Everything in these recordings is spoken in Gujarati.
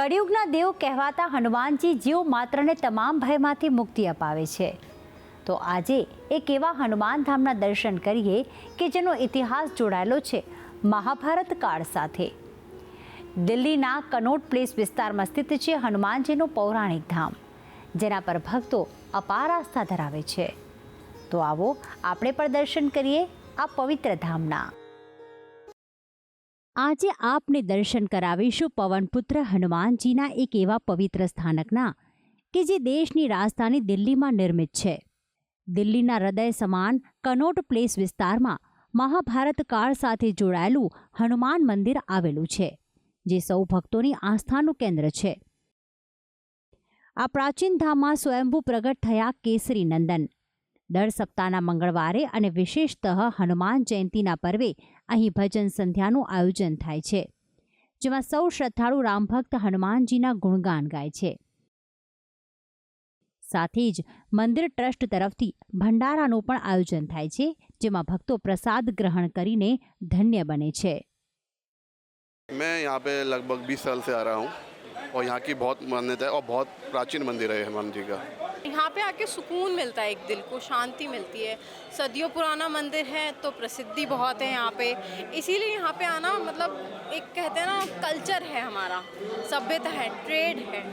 કળિયુગના દેવ કહેવાતા હનુમાનજી જીવ માત્રને તમામ ભયમાંથી મુક્તિ અપાવે છે. તો આજે એક એવા હનુમાન ધામના દર્શન કરીએ કે જેનો ઇતિહાસ જોડાયેલો છે મહાભારત કાળ સાથે. દિલ્હીના કનોટ પ્લેસ વિસ્તારમાં સ્થિત છે હનુમાનજીનું પૌરાણિક ધામ, જેના પર ભક્તો અપાર આસ્થા ધરાવે છે. તો આવો આપણે પણ દર્શન કરીએ આ પવિત્ર ધામના. આજે આપને દર્શન કરાવીશું પવનપુત્ર હનુમાનજીના એક એવા પવિત્ર સ્થાનકના, કે જે દેશની રાજધાની દિલ્હીમાં નિર્મિત છે. દિલ્હીના હૃદય સમાન કનોટ પ્લેસ વિસ્તારમાં મહાભારત કાળ સાથે જોડાયેલું હનુમાન મંદિર આવેલું છે, જે સૌ ભક્તોની આસ્થાનું કેન્દ્ર છે. આ પ્રાચીન ધામમાં સ્વયંભૂ પ્રગટ થયા કેસરી નંદન દર સપ્તાહના મંગળવારે અને વિશેષતઃ હનુમાન જયંતીના પર્વે અહીં ભજન સંધ્યાનું આયોજન થાય છે જેમાં સૌ શ્રદ્ધાળુ રામભક્ત હનુમાનજીના ગુણગાન ગાય છે સાથે જ મંદિર ટ્રસ્ટ તરફથી ભંડારાનું પણ આયોજન થાય છે જેમાં ભક્તો પ્રસાદ ગ્રહણ કરીને ધન્ય બને છે मैं यहाँ पे लगभग 20 साल से आ रहा हूँ और यहाँ की बहुत मान्यता है और बहुत प्राचीन मंदिर है हनुमान जी का यहाँ पे आके सुकून मिलता है एक दिल को शांति मिलती है सदियों पुराना मंदिर है तो प्रसिद्धि बहुत है यहाँ पे इसीलिए यहाँ पे आना मतलब एक कहते हैं ना कल्चर है हमारा सभ्यता है ट्रेड है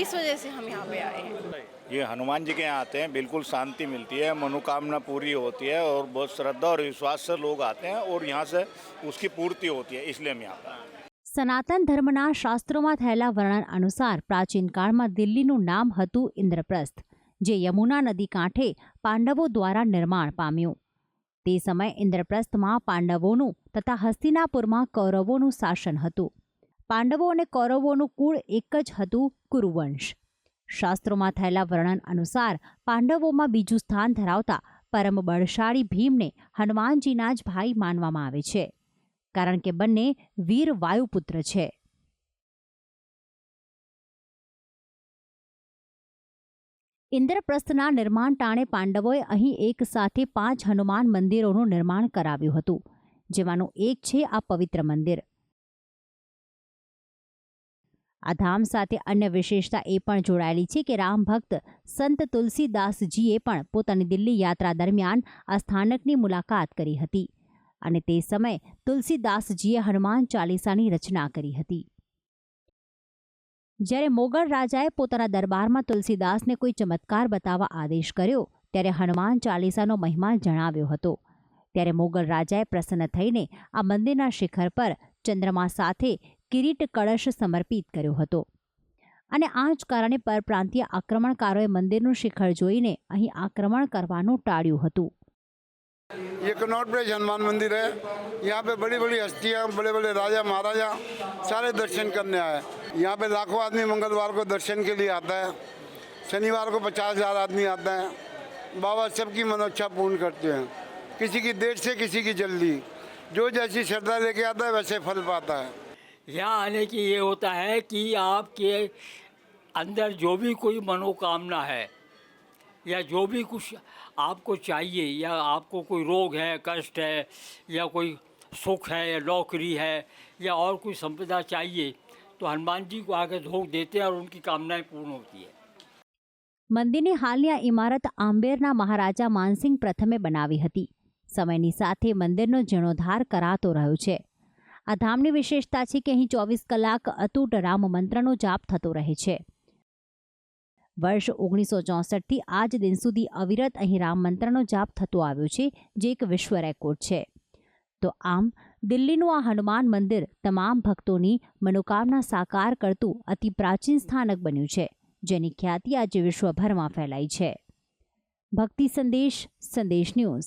इस वजह से हम यहाँ पे आए हैं ये हनुमान जी के यहाँ आते हैं बिल्कुल शांति मिलती है मनोकामना पूरी होती है और बहुत श्रद्धा और विश्वास से लोग आते हैं और यहाँ से उसकी पूर्ति होती है इसलिए हम यहाँ पर आए हैं। સનાતન ધર્મના શાસ્ત્રોમાં થયેલા વર્ણન અનુસાર પ્રાચીન કાળમાં દિલ્હીનું નામ હતું ઇન્દ્રપ્રસ્થ જે યમુના નદી કાંઠે પાંડવો દ્વારા નિર્માણ પામ્યું. તે સમયે ઇન્દ્રપ્રસ્થમાં પાંડવોનું તથા હસ્તિનાપુરમાં કૌરવોનું શાસન હતું. પાંડવો અને કૌરવોનું કુળ એક જ હતું કુરુવંશ. શાસ્ત્રોમાં થયેલા વર્ણન અનુસાર પાંડવોમાં બીજું સ્થાન ધરાવતા પરમ બળશાળી ભીમને હનુમાનજીના જ ભાઈ માનવામાં આવે છે. કારણ કે બંને વીર વાયુપુત્ર છે. ઇન્દ્રપ્રસ્થના નિર્માણ ટાણે પાંડવોએ અહીં એક સાથે પાંચ હનુમાન મંદિરોનું નિર્માણ કરાવ્યું હતું, જેમાંનું એક છે આ પવિત્ર મંદિર. આ ધામ સાથે અન્ય વિશેષતા એ પણ જોડાયેલી છે કે રામ ભક્ત સંત તુલસીદાસજીએ પણ પોતાની દિલ્હી યાત્રા દરમિયાન આ સ્થાનકની મુલાકાત કરી હતી અને તે સમયે તુલસીદાસજીએ હનુમાન ચાલીસાની રચના કરી હતી. જ્યારે મોગલ રાજાએ પોતાના દરબારમાં તુલસીદાસને કોઈ ચમત્કાર બતાવવા આદેશ કર્યો, ત્યારે હનુમાન ચાલીસાનો મહિમા જણાવ્યો હતો. ત્યારે મોગલ રાજાએ પ્રસન્ન થઈને આ મંદિરના શિખર પર ચંદ્રમા સાથે કિરીટ કળશ સમર્પિત કર્યો હતો. અને આ જ કારણે પરપ્રાંતીય આક્રમણકારોએ મંદિરનું શિખર જોઈને અહીં આક્રમણ કરવાનું ટાળ્યું હતું. ये कनॉट प्लेस हनुमान मंदिर है। यहाँ पे बड़ी बड़ी हस्तियाँ बड़े बड़े राजा, महाराजा सारे दर्शन करने आए यहाँ पे लाखों आदमी मंगलवार को दर्शन के लिए आता है। शनिवार को पचास हज़ार आदमी आता है। बाबा सबकी मनोच्छा पूर्ण करते हैं। किसी की देर से, किसी की जल्दी। जो जैसी श्रद्धा लेके आता है, वैसे फल पाता है। यहाँ आने की ये होता है कि आपके अंदर जो भी कोई मनोकामना है या जो भी कुछ आपको चाहिए या आपको कोई रोग है कष्ट है या कोई सुख है या नौकरी है या और कोई संपदा चाहिए तो हनुमान जी को आके धोख देते हैं और उनकी कामनाएं पूर्ण होती है મંદિરની હાલની આ ઇમારત આંબેરના મહારાજા માનસિંહ પ્રથમે બનાવી હતી સમયની સાથે મંદિરનો જીર્ણોદ્ધાર કરાતો રહ્યો છે આ ધામની વિશેષતા છે કે અહીં ચોવીસ કલાક અતૂટ રામ મંત્રનો જાપ થતો રહે છે વર્ષ ઓગણીસો ચોસઠથી આજ દિન સુધી અવિરત અહીં રામ મંત્રનો જાપ થતો આવ્યો છે, જે એક વિશ્વ રેકોર્ડ છે. તો આમ, દિલ્હીનું આ હનુમાન મંદિર તમામ ભક્તોની મનોકામના સાકાર કરતું અતિ પ્રાચીન સ્થાનક બન્યું છે, જેની ખ્યાતિ આજે વિશ્વભરમાં ફેલાઈ છે. ભક્તિ સંદેશ સંદેશ ન્યૂઝ.